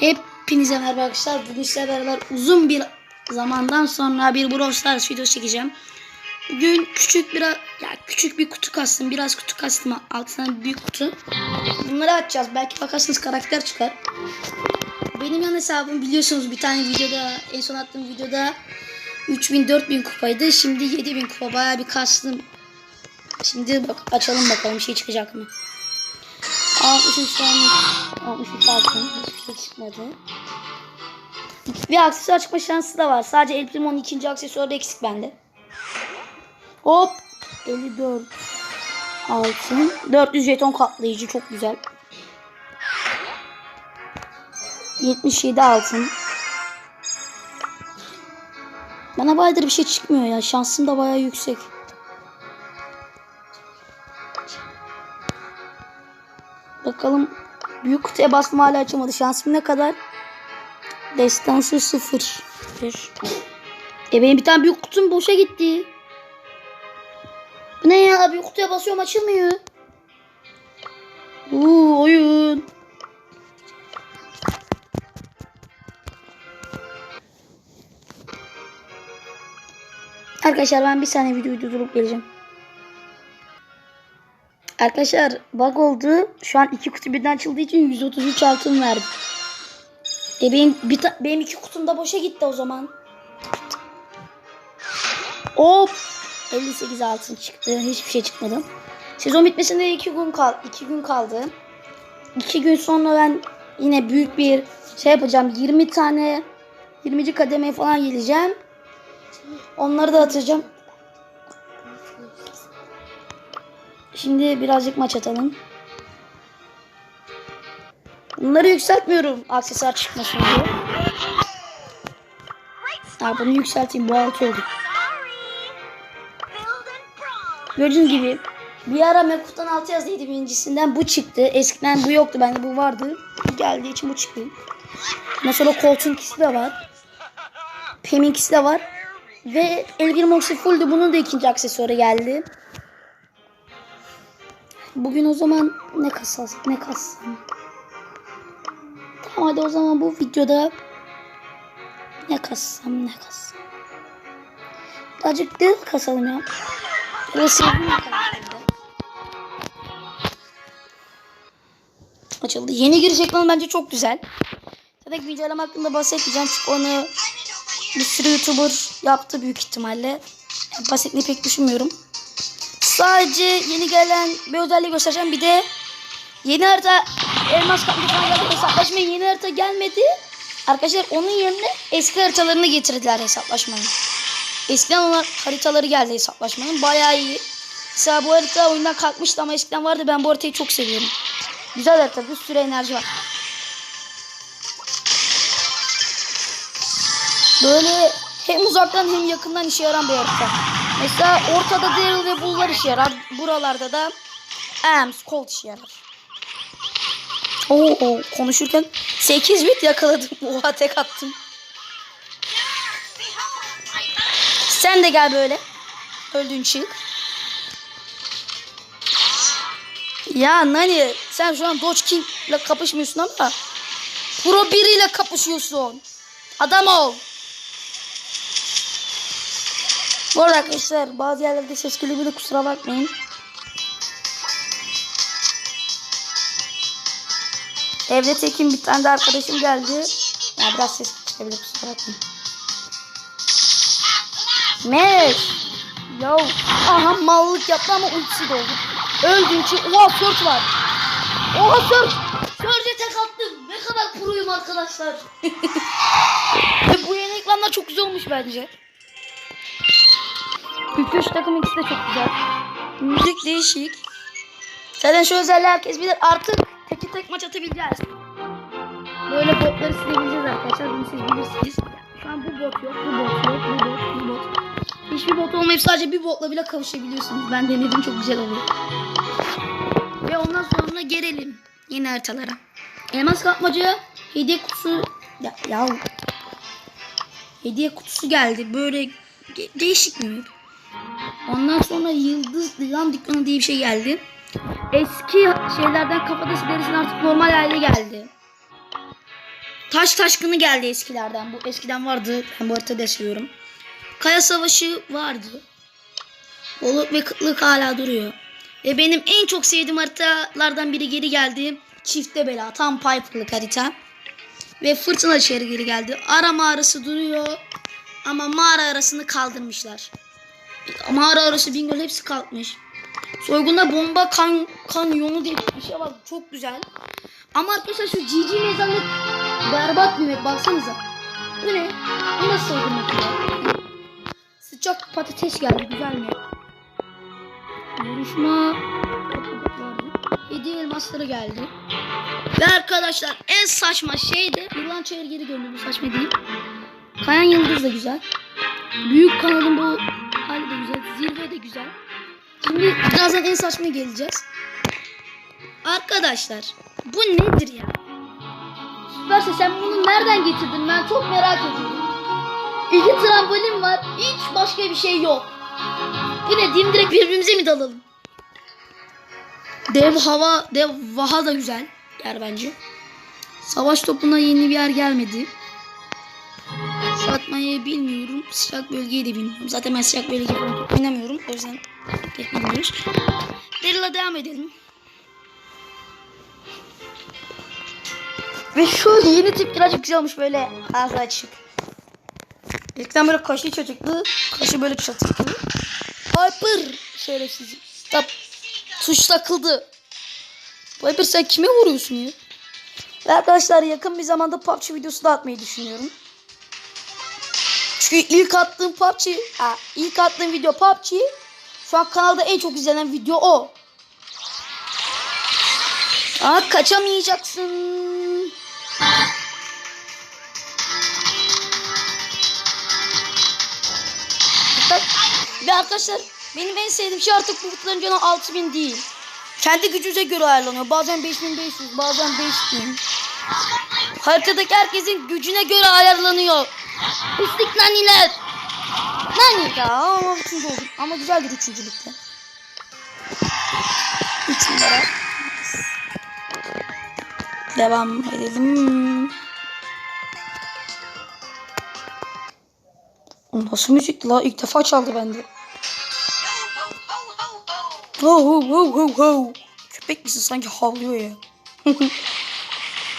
Hepinize merhaba arkadaşlar. Bugün sizlerle beraber uzun bir zamandan sonra bir Brawl Stars videosu çekeceğim. Bugün küçük bir ya küçük bir kutu kastım. Biraz kutu kastım. Altına büyük kutu. Bunları açacağız. Belki bakarsınız karakter çıkar. Benim yan hesabım biliyorsunuz bir tane videoda en son attığım videoda 3000 4000 kupaydı. Şimdi 7000 kupa. Bayağı bir kastım. Şimdi bak açalım bakalım şey çıkacak mı? 63 tane 63 altın. Hiçbir şey çıkmadı. Bir aksesuar çıkma şansı da var. Sadece El Primo'nun ikinci aksesuarı eksik bende. Hop. 54 altın. 400 jeton katlayıcı çok güzel. 77 altın. Bana bayağıdır bir şey çıkmıyor ya. Şansım da bayağı yüksek. Bakalım. Büyük kutuya bastım hala açamadı. Şansım ne kadar? Destansı sıfır. Bir. E benim bir tane büyük kutum boşa gitti. Bu ne ya? Büyük kutuya basıyorum açılmıyor. Uuu oyun. Arkadaşlar ben bir saniye videoyu durdurup geleceğim. Arkadaşlar bug oldu. Şu an iki kutu birden açıldığı için 133 altın verdim. E benim, bir benim iki kutum da boşa gitti o zaman. Hop. 58 altın çıktı. Hiçbir şey çıkmadı. Sezon bitmesinde iki gün kal iki gün kaldı. İki gün sonra ben yine büyük bir şey yapacağım. 20 tane 20. kademeye falan geleceğim. Onları da atacağım. Şimdi birazcık maç atalım. Bunları yükseltmiyorum aksesuar çıkmasın diye. Ha, bunu yükselteyim. Bu altı oldu. Gördüğünüz gibi bir ara Mekut'tan 6 yazdıydı birincisinden. Bu çıktı. Eskiden bu yoktu. Bende bu vardı. Geldiği için bu çıktı. Sonra Colt'un ikisi de var. Pem'in ikisi de var. Ve Elgin Moxie Full'du. Bunun da ikinci aksesuarı geldi. Bugün o zaman ne kasas ne kassam. Tamam hadi o zaman bu videoda ne kassam ne kassam. Birazcık değil kasalım ya. Burası Açıldı. Yeni giriş ekranı bence çok güzel. Tabii videolama hakkında bahsetmeyeceğim çünkü onu bir sürü YouTuber yaptı büyük ihtimalle. Bahsetmeyi pek düşünmüyorum. Sadece yeni gelen bir özelliği göstereceğim. Bir de yeni harita elmas kaplıcadan geldi hesaplaşmaya yeni harita gelmedi. Arkadaşlar onun yerine eski haritalarını getirdiler hesaplaşmaya. Eskiden olan haritaları geldi hesaplaşmanın. Bayağı iyi. Mesela bu harita oyundan kalkmıştı ama eskiden vardı. Ben bu haritayı çok seviyorum. Güzel harita. Bir sürü enerji var. Böyle hem uzaktan hem yakından işe yarayan bir harita. Mesela ortada Daryl ve Bull'lar işe yarar. Buralarda da Ems, Colt işe yarar. Oo, konuşurken 8 bit yakaladım. Oha tek attım. Sen de gel böyle. Öldün çık. Ya Nani sen şu an Doge King ile kapışmıyorsun ama Pro 1 ile kapışıyorsun. Adam ol. Bu arada arkadaşlar bazı yerlerde ses geliyor de kusura bakmayın. Evde tekim bir tane de arkadaşım geldi. Ya biraz ses çıkabilir kusura bakmayın. Meş. Yo. Aha mallık yaptı ama ultisi doldu. Öldün ki. Oha sört var. Oha sört. Sörce tek attım. Ne kadar proyum arkadaşlar. Bu yeni ekranlar çok güzel olmuş bence. Üç takım ikisi de çok güzel. Müzik değişik. Zaten şu özelliği herkes bilir. Artık teki tek maç atabileceğiz. Böyle botları silebileceğiz arkadaşlar. Bunu siz bilirsiniz. Şu an bu bot yok, bu bot yok, bu bot, bu bot. Hiçbir bot olmayıp sadece bir botla bile kavuşabiliyorsunuz. Ben denedim çok güzel oluyor. Ve ondan sonra gelelim yeni haritalara. Elmas kapmaca hediye kutusu ya, ya hediye kutusu geldi. Böyle değişik bir. Ondan sonra yıldız yılan dükkanı diye bir şey geldi. Eski şeylerden kafada derisi artık normal hale geldi. Taş taşkını geldi eskilerden. Bu eskiden vardı. Ben bu haritada seviyorum. Kaya Savaşı vardı. Bolluk ve kıtlık hala duruyor. Ve benim en çok sevdiğim haritalardan biri geri geldi. Çifte bela. Tam Piper'lık harita. Ve fırtına şehri geri geldi. Ara mağarası duruyor. Ama mağara arasını kaldırmışlar. Mağara arası bingöl hepsi kalkmış. Soygunda bomba kan kanyonu diye bir şey var. Çok güzel. Ama arkadaşlar şu GG mezarlık berbat bir map. Baksanıza. Bu ne? Bu nasıl soygun? Sıcak patates geldi. Güzel mi? Vuruşma. Hediye elmasları geldi. Ve arkadaşlar en saçma şey de Yılan Çayır geri döndü. Bu saçma değil. Kayan Yıldız da güzel. Büyük kanalın bu hali de güzel. Zirve de güzel. Şimdi birazdan en saçma geleceğiz. Arkadaşlar bu nedir ya? Süperse sen bunu nereden getirdin? Ben çok merak ediyorum. İki trambolin var. Hiç başka bir şey yok. Bu ne diyeyim direkt birbirimize mi dalalım? Dev hava, dev vaha da güzel yer bence. Savaş topuna yeni bir yer gelmedi. Satmayı bilmiyorum. Sıcak bölgeyi de bilmiyorum. Zaten ben sıcak bölge oynamıyorum. O yüzden pek bilmiyoruz. Daryl'a devam edelim. Ve şu yeni tip birazcık güzel olmuş böyle ağzı açık. İlkten böyle kaşlı çocuklu. Kaşı böyle çatıklı. Piper şerefsiz. Tap. Tuş takıldı. Piper sen kime vuruyorsun ya? Ve arkadaşlar yakın bir zamanda PUBG videosu da atmayı düşünüyorum. Çünkü ilk attığım PUBG, ha, ilk attığım video PUBG. Şu an kanalda en çok izlenen video o. Aa kaçamayacaksın. Ve arkadaşlar benim en sevdiğim şey artık bu kutuların canı 6000 değil. Kendi gücünüze göre ayarlanıyor. Bazen 5500, bazen 5000. Haritadaki herkesin gücüne göre ayarlanıyor. Pislik naniler. Nani ya ama üçüncü oldum. Ama güzeldir üçüncülükte. Üç. Devam edelim. Nasıl müzikti la? İlk defa çaldı bende. Ho ho ho ho ho. Köpek misin sanki havlıyor ya.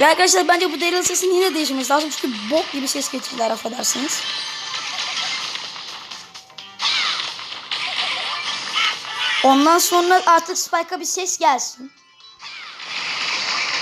ya arkadaşlar bence bu Daryl sesini yine değişmesi lazım çünkü bok gibi ses getirdiler affedersiniz. Ondan sonra artık Spike'a bir ses gelsin.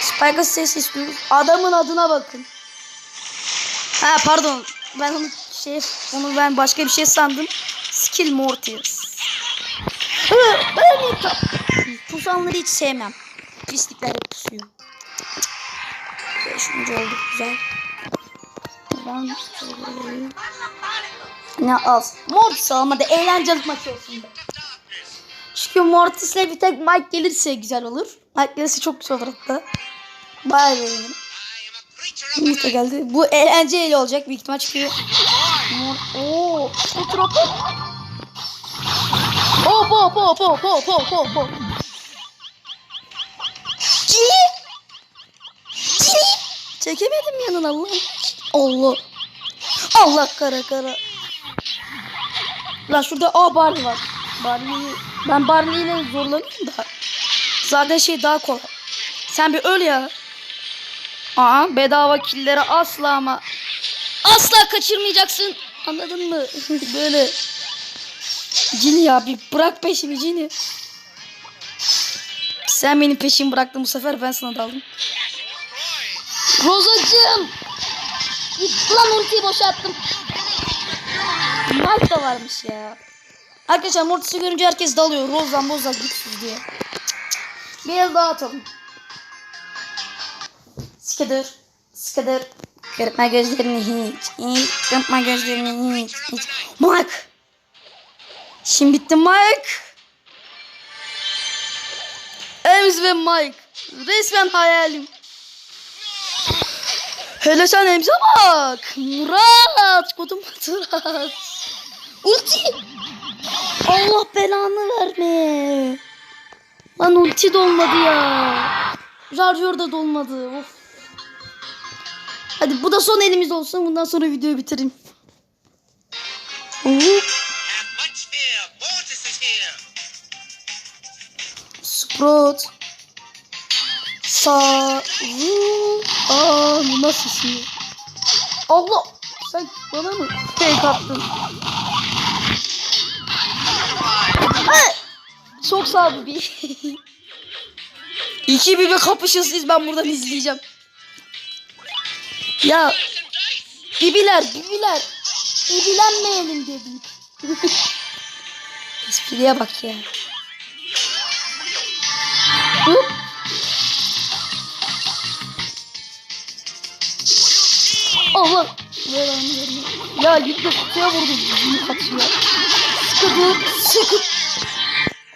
Spike'a ses istiyoruz. Adamın adına bakın. Ha pardon. Ben onu şey onu ben başka bir şey sandım. Skill Mortis. Ben pusanları hiç sevmem. Pislikler pusuyor. Beşinci olduk güzel. Ben ne az. Mortis olmadı. Eğlenceli maç olsun. da. Çünkü Mortis'le bir tek Mike gelirse güzel olur. Mike gelirse çok güzel olur hatta. Bayağı beğenirim. Yumurta geldi. Bu eğlenceli olacak büyük ihtimal çünkü Mor- Oo, bu tropu. Hop hop hop hop hop hop hop Çekemedim yanına Allah. Allah. Allah kara kara. Lan şurada aa Barley var. Barley ben Barley ile zorlanıyorum da. Zaten şey daha kolay. Sen bir öl ya. Aa bedava killeri asla ama asla kaçırmayacaksın. Anladın mı? Böyle. Cini ya bir bırak peşimi Cini. Sen benim peşimi bıraktın bu sefer ben sana daldım. Rozacığım. Lan ultiyi boşalttım. Mike da varmış ya. Arkadaşlar Mortis'i görünce herkes dalıyor. Roza moza güçsüz diye. Bir el daha atalım. Sıkıdır. Sıkıdır. Kırpma gözlerini hiç. Hiç. Kırpma gözlerini hiç. hiç. Mike. Şimdi bitti Mike. Ems ve Mike. Resmen hayalim. Hele sen Ems'e bak. Murat. Kodum Murat. Ulti. Allah belanı verme. Lan ulti dolmadı ya. Jarjör da dolmadı. Of. Hadi bu da son elimiz olsun. Bundan sonra videoyu here. Sprout. Sa. Vuu. Aa nasıl şey? Allah. Sen bana mı fake attın? Çok sağ ol bir. İki bibi kapışın siz ben buradan izleyeceğim. Ya bibiler bibiler bibilenmeyelim dedim. Espriye bak ya. Hop. Onu. Ya gitti kutuya vurdum. Bunu kaçıyor. Sıkı sıkı.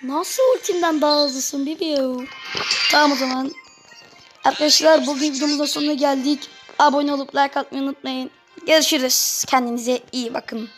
Nasıl ultimden daha hızlısın bebeğim? Tamam o zaman. Arkadaşlar bugün videomuzun sonuna geldik. Abone olup like atmayı unutmayın. Görüşürüz. Kendinize iyi bakın.